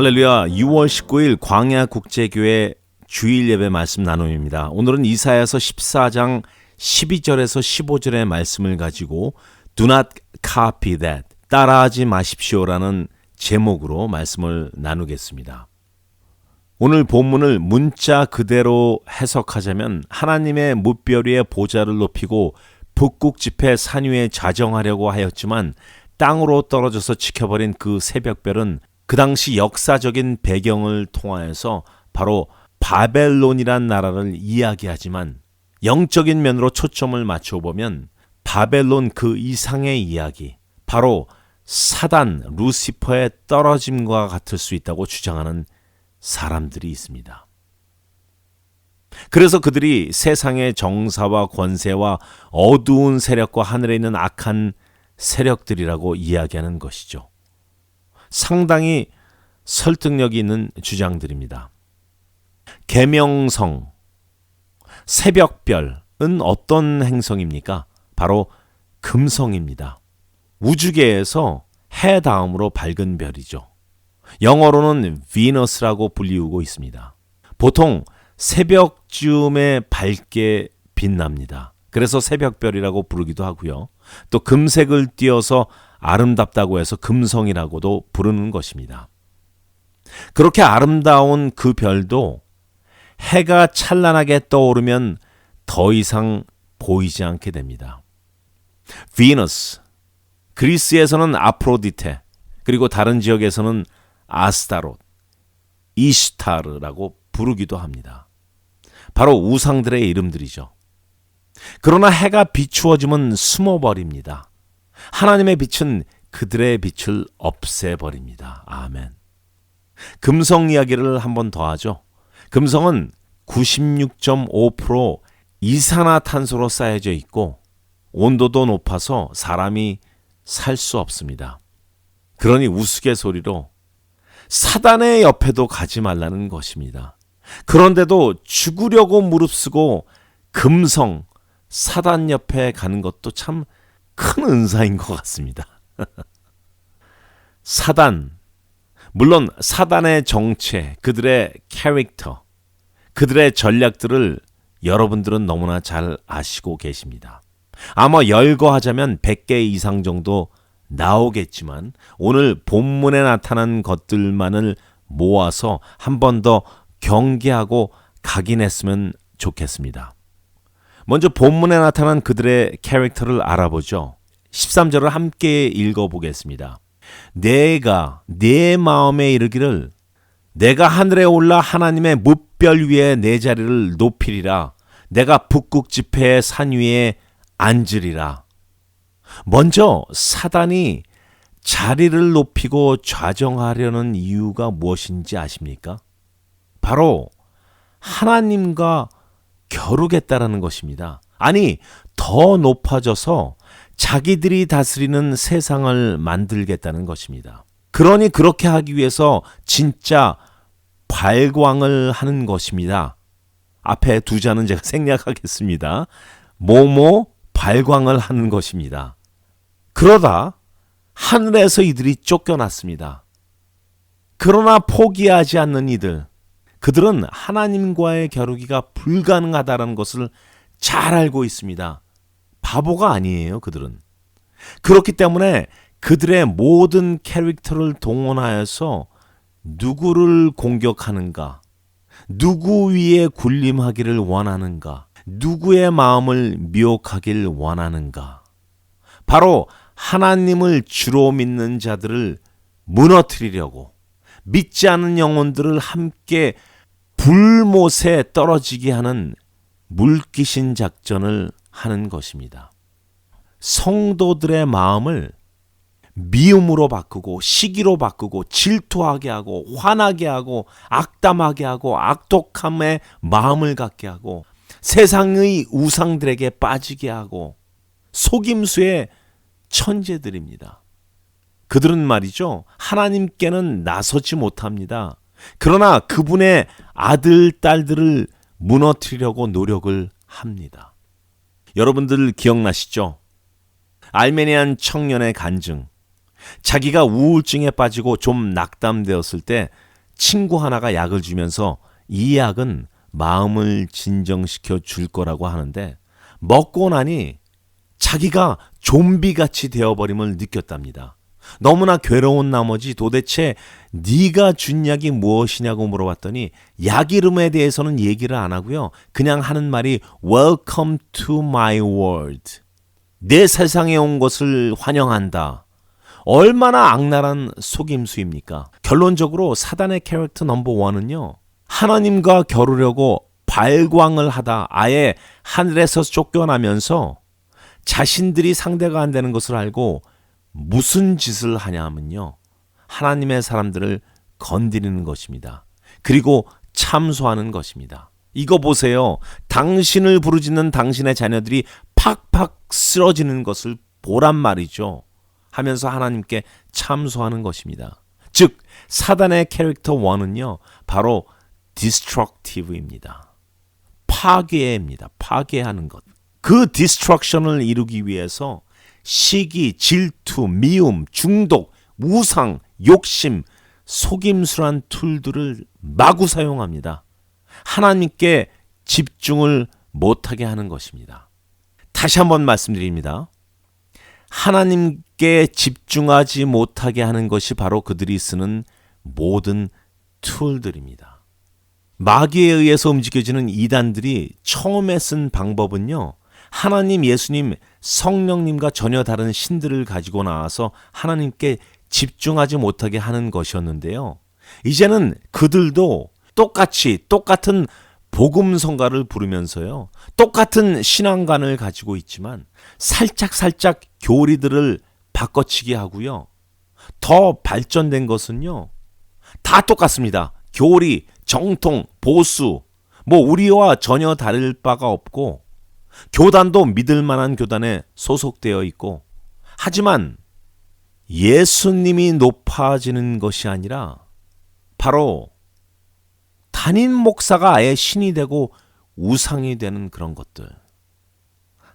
할렐루야 6월 19일 광야 국제교회 주일 예배 말씀 나눔입니다. 오늘은 이사야서 14장 12절에서 15절의 말씀을 가지고 Do not copy that 따라하지 마십시오라는 제목으로 말씀을 나누겠습니다. 오늘 본문을 문자 그대로 해석하자면 하나님의 무별 위에 보좌를 높이고 북극 지폐 산 위에 자정하려고 하였지만 땅으로 떨어져서 지켜버린 그 새벽별은 그 당시 역사적인 배경을 통하여서 바로 바벨론이란 나라를 이야기하지만 영적인 면으로 초점을 맞춰보면 바벨론 그 이상의 이야기, 바로 사단, 루시퍼의 떨어짐과 같을 수 있다고 주장하는 사람들이 있습니다. 그래서 그들이 세상의 정사와 권세와 어두운 세력과 하늘에 있는 악한 세력들이라고 이야기하는 것이죠. 상당히 설득력이 있는 주장들입니다. 계명성, 새벽별은 어떤 행성입니까? 바로 금성입니다. 우주계에서 해 다음으로 밝은 별이죠. 영어로는 비너스라고 불리우고 있습니다. 보통 새벽쯤에 밝게 빛납니다. 그래서 새벽별이라고 부르기도 하고요. 또 금색을 띄어서 아름답다고 해서 금성이라고도 부르는 것입니다. 그렇게 아름다운 그 별도 해가 찬란하게 떠오르면 더 이상 보이지 않게 됩니다. 비너스, 그리스에서는 아프로디테, 그리고 다른 지역에서는 아스타롯, 이슈타르라고 부르기도 합니다. 바로 우상들의 이름들이죠. 그러나 해가 비추어지면 숨어버립니다. 하나님의 빛은 그들의 빛을 없애버립니다. 아멘. 금성 이야기를 한 번 더 하죠. 금성은 96.5% 이산화탄소로 쌓여져 있고 온도도 높아서 사람이 살 수 없습니다. 그러니 우스갯소리로 사단의 옆에도 가지 말라는 것입니다. 그런데도 죽으려고 무릅쓰고 금성, 사단 옆에 가는 것도 참 큰 은사인 것 같습니다. 사단, 물론 사단의 정체, 그들의 캐릭터, 그들의 전략들을 여러분들은 너무나 잘 아시고 계십니다. 아마 열거하자면 100개 이상 정도 나오겠지만 오늘 본문에 나타난 것들만을 모아서 한 번 더 경계하고 각인했으면 좋겠습니다. 먼저 본문에 나타난 그들의 캐릭터를 알아보죠. 13절을 함께 읽어보겠습니다. 내가 내 마음에 이르기를 내가 하늘에 올라 하나님의 무별 위에 내 자리를 높이리라 내가 북극 지폐의 산 위에 앉으리라. 먼저 사단이 자리를 높이고 좌정하려는 이유가 무엇인지 아십니까? 바로 하나님과 겨루겠다라는 것입니다. 아니, 더 높아져서 자기들이 다스리는 세상을 만들겠다는 것입니다. 그러니 그렇게 하기 위해서 진짜 발광을 하는 것입니다. 앞에 두 자는 제가 생략하겠습니다. 모모 발광을 하는 것입니다. 그러다 하늘에서 이들이 쫓겨났습니다. 그러나 포기하지 않는 이들, 그들은 하나님과의 겨루기가 불가능하다는 것을 잘 알고 있습니다. 바보가 아니에요, 그들은. 그렇기 때문에 그들의 모든 캐릭터를 동원하여서 누구를 공격하는가, 누구 위에 군림하기를 원하는가, 누구의 마음을 미혹하길 원하는가. 바로 하나님을 주로 믿는 자들을 무너뜨리려고 믿지 않는 영혼들을 함께 불못에 떨어지게 하는 물귀신 작전을 하는 것입니다. 성도들의 마음을 미움으로 바꾸고 시기로 바꾸고 질투하게 하고 화나게 하고 악담하게 하고 악독함에 마음을 갖게 하고 세상의 우상들에게 빠지게 하고 속임수의 천재들입니다. 그들은 말이죠. 하나님께는 나서지 못합니다. 그러나 그분의 아들, 딸들을 무너뜨리려고 노력을 합니다. 여러분들 기억나시죠? 알메니안 청년의 간증. 자기가 우울증에 빠지고 좀 낙담되었을 때 친구 하나가 약을 주면서 이 약은 마음을 진정시켜 줄 거라고 하는데 먹고 나니 자기가 좀비같이 되어버림을 느꼈답니다. 너무나 괴로운 나머지 도대체 네가 준 약이 무엇이냐고 물어봤더니 약 이름에 대해서는 얘기를 안 하고요. 그냥 하는 말이 Welcome to my world. 내 세상에 온 것을 환영한다. 얼마나 악랄한 속임수입니까? 결론적으로 사단의 캐릭터 넘버 원은요. 하나님과 겨루려고 발광을 하다 아예 하늘에서 쫓겨나면서 자신들이 상대가 안 되는 것을 알고 무슨 짓을 하냐면요. 하나님의 사람들을 건드리는 것입니다. 그리고 참소하는 것입니다. 이거 보세요. 당신을 부르짖는 당신의 자녀들이 팍팍 쓰러지는 것을 보란 말이죠. 하면서 하나님께 참소하는 것입니다. 즉, 사단의 캐릭터 1은요, 바로 destructive입니다. 파괴입니다. 파괴하는 것. 그 destruction을 이루기 위해서 시기, 질투, 미움, 중독, 우상, 욕심, 속임수란 툴들을 마구 사용합니다. 하나님께 집중을 못하게 하는 것입니다. 다시 한번 말씀드립니다. 하나님께 집중하지 못하게 하는 것이 바로 그들이 쓰는 모든 툴들입니다. 마귀에 의해서 움직여지는 이단들이 처음에 쓴 방법은요. 하나님, 예수님, 성령님과 전혀 다른 신들을 가지고 나와서 하나님께 집중하지 못하게 하는 것이었는데요. 이제는 그들도 똑같이 똑같은 복음 성가를 부르면서요. 똑같은 신앙관을 가지고 있지만 살짝 살짝 교리들을 바꿔치기 하고요. 더 발전된 것은요. 다 똑같습니다. 교리, 정통, 보수, 뭐 우리와 전혀 다를 바가 없고 교단도 믿을 만한 교단에 소속되어 있고 하지만 예수님이 높아지는 것이 아니라 바로 담임 목사가 아예 신이 되고 우상이 되는 그런 것들.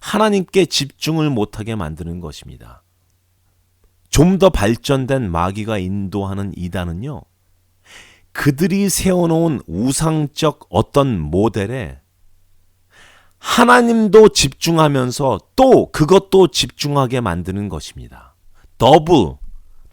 하나님께 집중을 못하게 만드는 것입니다. 좀 더 발전된 마귀가 인도하는 이단은요, 그들이 세워놓은 우상적 어떤 모델에 하나님도 집중하면서 또 그것도 집중하게 만드는 것입니다. 더블,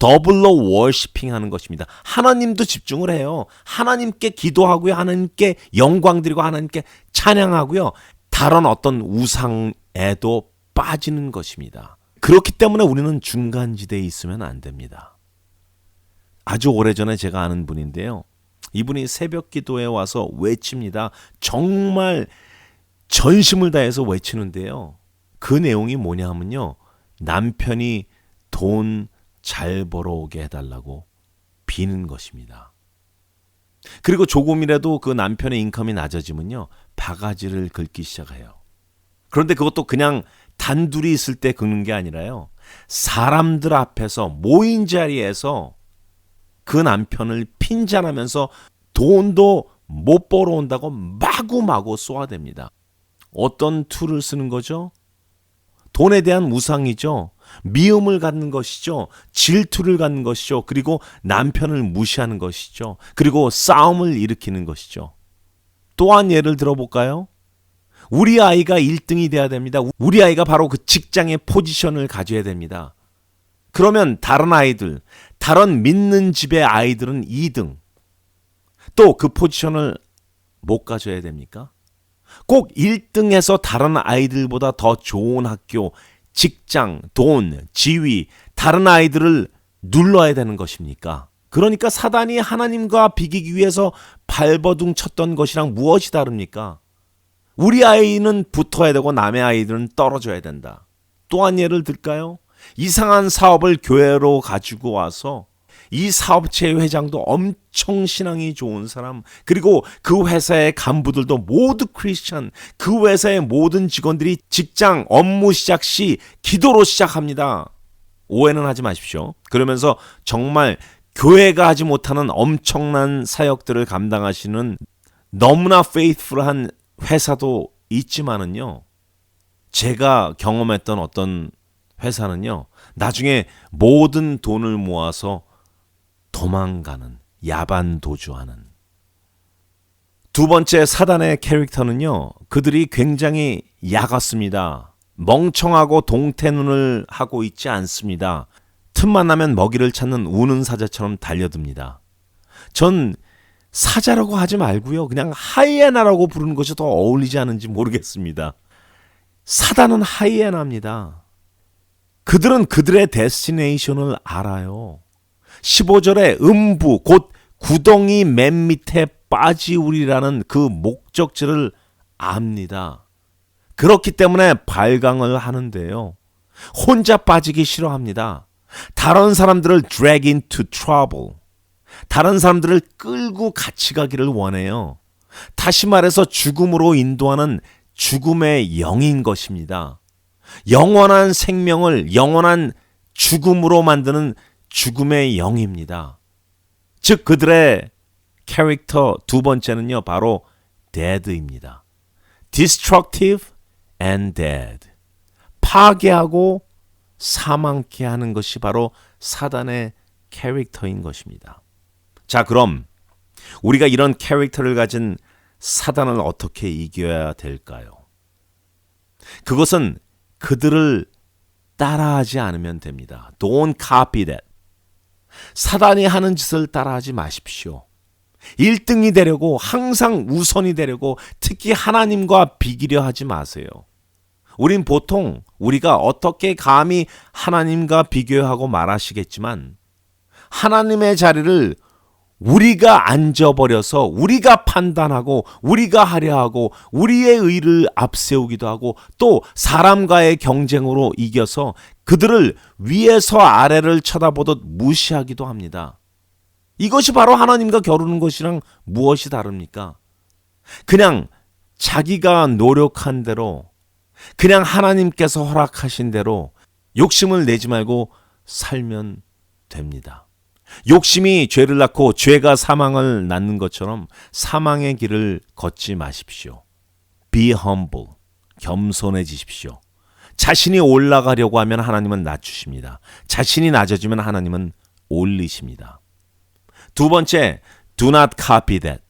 더블로 월시핑 하는 것입니다. 하나님도 집중을 해요. 하나님께 기도하고요. 하나님께 영광 드리고 하나님께 찬양하고요. 다른 어떤 우상에도 빠지는 것입니다. 그렇기 때문에 우리는 중간지대에 있으면 안 됩니다. 아주 오래전에 제가 아는 분인데요. 이분이 새벽 기도에 와서 외칩니다. 정말 전심을 다해서 외치는데요. 그 내용이 뭐냐 하면요. 남편이 돈 잘 벌어오게 해달라고 비는 것입니다. 그리고 조금이라도 그 남편의 인컴이 낮아지면요. 바가지를 긁기 시작해요. 그런데 그것도 그냥 단둘이 있을 때 긁는 게 아니라요. 사람들 앞에서 모인 자리에서 그 남편을 핀잔하면서 돈도 못 벌어온다고 마구마구 쏘아댑니다. 어떤 툴을 쓰는 거죠? 돈에 대한 우상이죠. 미움을 갖는 것이죠. 질투를 갖는 것이죠. 그리고 남편을 무시하는 것이죠. 그리고 싸움을 일으키는 것이죠. 또한 예를 들어볼까요? 우리 아이가 1등이 돼야 됩니다. 우리 아이가 바로 그 직장의 포지션을 가져야 됩니다. 그러면 다른 아이들, 다른 믿는 집의 아이들은 2등. 또 그 포지션을 못 가져야 됩니까? 꼭 1등해서 다른 아이들보다 더 좋은 학교, 직장, 돈, 지위, 다른 아이들을 눌러야 되는 것입니까? 그러니까 사단이 하나님과 비기기 위해서 발버둥 쳤던 것이랑 무엇이 다릅니까? 우리 아이는 붙어야 되고 남의 아이들은 떨어져야 된다. 또한 예를 들까요? 이상한 사업을 교회로 가지고 와서 이 사업체의 회장도 엄청 신앙이 좋은 사람, 그리고 그 회사의 간부들도 모두 크리스천, 그 회사의 모든 직원들이 직장 업무 시작 시 기도로 시작합니다. 오해는 하지 마십시오. 그러면서 정말 교회가 하지 못하는 엄청난 사역들을 감당하시는 너무나 페이스풀한 회사도 있지만은요. 제가 경험했던 어떤 회사는요. 나중에 모든 돈을 모아서 도망가는 야반 도주하는. 두 번째 사단의 캐릭터는요, 그들이 굉장히 야같습니다. 멍청하고 동태눈을 하고 있지 않습니다. 틈만 나면 먹이를 찾는 우는 사자처럼 달려듭니다. 전 사자라고 하지 말고요. 그냥 하이에나라고 부르는 것이 더 어울리지 않은지 모르겠습니다. 사단은 하이에나입니다. 그들은 그들의 데스티네이션을 알아요. 15절에 음부, 곧 구덩이 맨 밑에 빠지우리라는 그 목적지를 압니다. 그렇기 때문에 발광을 하는데요. 혼자 빠지기 싫어합니다. 다른 사람들을 drag into trouble. 다른 사람들을 끌고 같이 가기를 원해요. 다시 말해서 죽음으로 인도하는 죽음의 영인 것입니다. 영원한 생명을 영원한 죽음으로 만드는 죽음의 영입니다. 즉 그들의 캐릭터 두 번째는요 바로 dead입니다. destructive and dead. 파괴하고 사망케 하는 것이 바로 사단의 캐릭터인 것입니다. 자, 그럼 우리가 이런 캐릭터를 가진 사단을 어떻게 이겨야 될까요? 그것은 그들을 따라하지 않으면 됩니다. Don't copy that. 사단이 하는 짓을 따라하지 마십시오. 1등이 되려고 항상 우선이 되려고 특히 하나님과 비기려 하지 마세요. 우린 보통 우리가 어떻게 감히 하나님과 비교하고 말하시겠지만 하나님의 자리를 우리가 앉아버려서 우리가 판단하고 우리가 하려 하고 우리의 의를 앞세우기도 하고 또 사람과의 경쟁으로 이겨서 그들을 위에서 아래를 쳐다보듯 무시하기도 합니다. 이것이 바로 하나님과 겨루는 것이랑 무엇이 다릅니까? 그냥 자기가 노력한 대로 그냥 하나님께서 허락하신 대로 욕심을 내지 말고 살면 됩니다. 욕심이 죄를 낳고 죄가 사망을 낳는 것처럼 사망의 길을 걷지 마십시오. Be humble. 겸손해지십시오. 자신이 올라가려고 하면 하나님은 낮추십니다. 자신이 낮아지면 하나님은 올리십니다. 두 번째, do not copy that.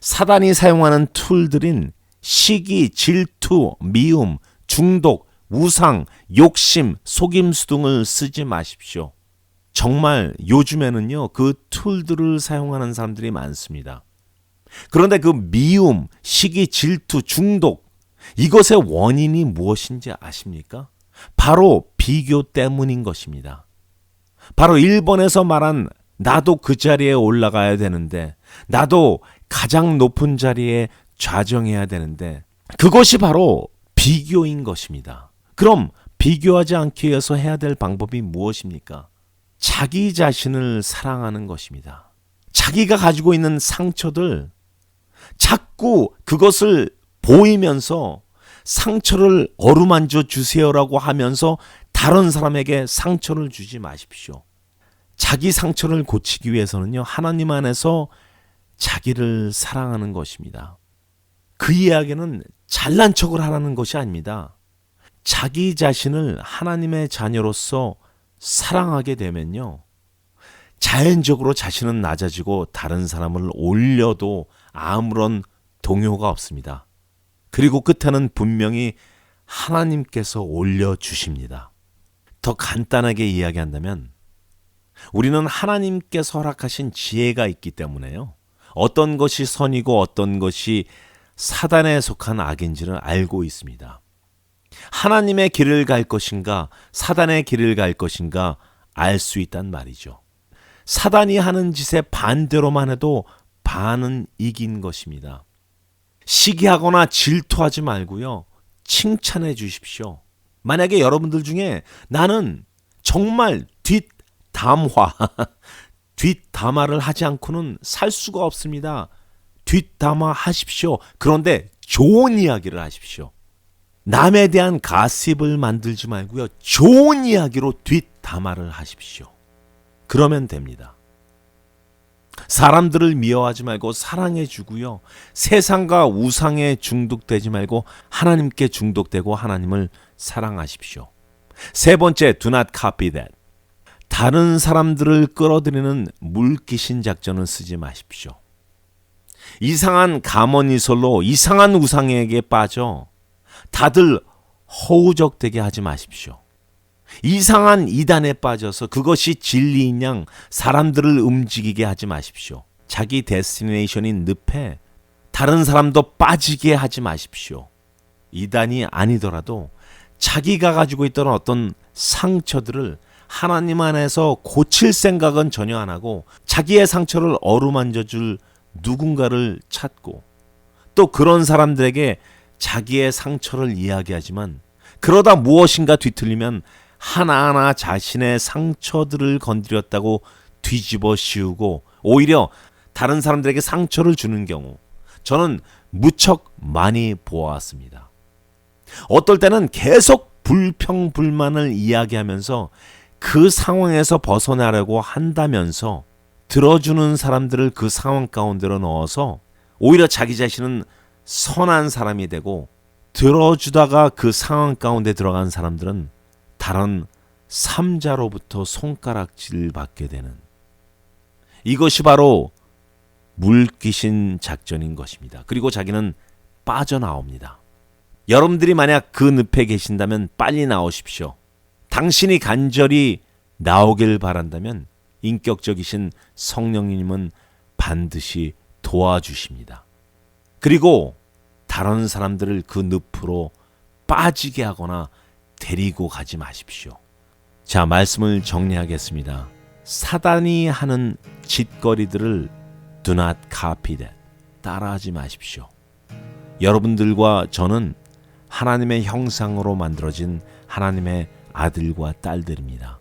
사단이 사용하는 툴들인 시기, 질투, 미움, 중독, 우상, 욕심, 속임수 등을 쓰지 마십시오. 정말 요즘에는요, 그 툴들을 사용하는 사람들이 많습니다. 그런데 그 미움, 시기, 질투, 중독, 이것의 원인이 무엇인지 아십니까? 바로 비교 때문인 것입니다. 바로 일본에서 말한 나도 그 자리에 올라가야 되는데, 나도 가장 높은 자리에 좌정해야 되는데, 그것이 바로 비교인 것입니다. 그럼 비교하지 않기 위해서 해야 될 방법이 무엇입니까? 자기 자신을 사랑하는 것입니다. 자기가 가지고 있는 상처들, 자꾸 그것을 보이면서 상처를 어루만져 주세요라고 하면서 다른 사람에게 상처를 주지 마십시오. 자기 상처를 고치기 위해서는요, 하나님 안에서 자기를 사랑하는 것입니다. 그 이야기는 잘난 척을 하라는 것이 아닙니다. 자기 자신을 하나님의 자녀로서 사랑하게 되면요. 자연적으로 자신은 낮아지고 다른 사람을 올려도 아무런 동요가 없습니다. 그리고 끝에는 분명히 하나님께서 올려주십니다. 더 간단하게 이야기한다면 우리는 하나님께서 허락하신 지혜가 있기 때문에요. 어떤 것이 선이고 어떤 것이 사단에 속한 악인지를 알고 있습니다. 하나님의 길을 갈 것인가, 사단의 길을 갈 것인가 알 수 있단 말이죠. 사단이 하는 짓의 반대로만 해도 반은 이긴 것입니다. 시기하거나 질투하지 말고요. 칭찬해 주십시오. 만약에 여러분들 중에 나는 정말 뒷담화, 뒷담화를 하지 않고는 살 수가 없습니다. 뒷담화 하십시오. 그런데 좋은 이야기를 하십시오. 남에 대한 가십을 만들지 말고요. 좋은 이야기로 뒷담화를 하십시오. 그러면 됩니다. 사람들을 미워하지 말고 사랑해 주고요. 세상과 우상에 중독되지 말고 하나님께 중독되고 하나님을 사랑하십시오. 세 번째, do not copy that. 다른 사람들을 끌어들이는 물귀신 작전을 쓰지 마십시오. 이상한 가머니설로 이상한 우상에게 빠져 다들 허우적대게 하지 마십시오. 이상한 이단에 빠져서 그것이 진리인 양 사람들을 움직이게 하지 마십시오. 자기 데스티네이션인 늪에 다른 사람도 빠지게 하지 마십시오. 이단이 아니더라도 자기가 가지고 있던 어떤 상처들을 하나님 안에서 고칠 생각은 전혀 안 하고 자기의 상처를 어루만져 줄 누군가를 찾고 또 그런 사람들에게 자기의 상처를 이야기하지만 그러다 무엇인가 뒤틀리면 하나하나 자신의 상처들을 건드렸다고 뒤집어 씌우고 오히려 다른 사람들에게 상처를 주는 경우 저는 무척 많이 보아왔습니다. 어떨 때는 계속 불평불만을 이야기하면서 그 상황에서 벗어나려고 한다면서 들어주는 사람들을 그 상황 가운데로 넣어서 오히려 자기 자신은 선한 사람이 되고 들어주다가 그 상황 가운데 들어간 사람들은 다른 삼자로부터 손가락질을 받게 되는 이것이 바로 물귀신 작전인 것입니다. 그리고 자기는 빠져나옵니다. 여러분들이 만약 그 늪에 계신다면 빨리 나오십시오. 당신이 간절히 나오길 바란다면 인격적이신 성령님은 반드시 도와주십니다. 그리고 다른 사람들을 그 늪으로 빠지게 하거나 데리고 가지 마십시오. 자, 말씀을 정리하겠습니다. 사단이 하는 짓거리들을 do not copy that. 따라하지 마십시오. 여러분들과 저는 하나님의 형상으로 만들어진 하나님의 아들과 딸들입니다.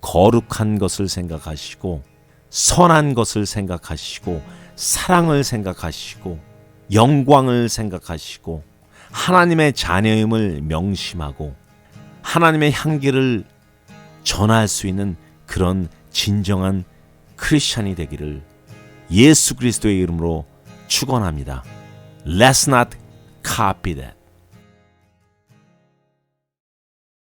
거룩한 것을 생각하시고 선한 것을 생각하시고 사랑을 생각하시고 영광을 생각하시고 하나님의 자녀임을 명심하고 하나님의 향기를 전할 수 있는 그런 진정한 크리스찬이 되기를 예수 그리스도의 이름으로 축원합니다. Let's not copy that.